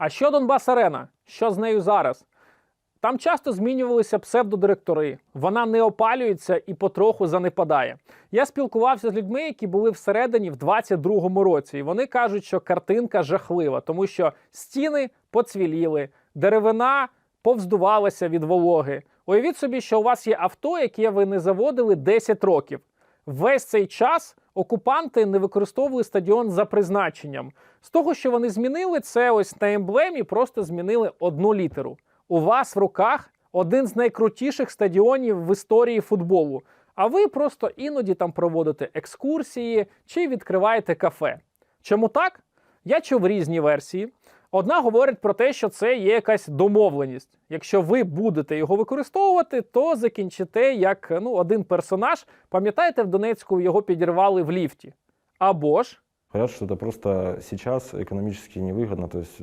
А що Донбас Арена? Що з нею зараз? Там часто змінювалися псевдодиректори. Вона не опалюється і потроху занепадає. Я спілкувався з людьми, які були всередині в 22-му році, і вони кажуть, що картинка жахлива, тому що стіни поцвіліли, деревина повздувалася від вологи. Уявіть собі, що у вас є авто, яке ви не заводили 10 років. Весь цей час окупанти не використовували стадіон за призначенням. З того, що вони змінили, це ось на емблемі просто змінили одну літеру. У вас в руках один з найкрутіших стадіонів в історії футболу. А ви просто іноді там проводите екскурсії чи відкриваєте кафе. Чому так? Я чув різні версії. Одна говорить про те, що це є якась домовленість. Якщо ви будете його використовувати, то закінчите як ну, один персонаж. Пам'ятаєте, в Донецьку його підірвали в ліфті. Або ж Говорят, что это просто сейчас экономически невыгодно, то есть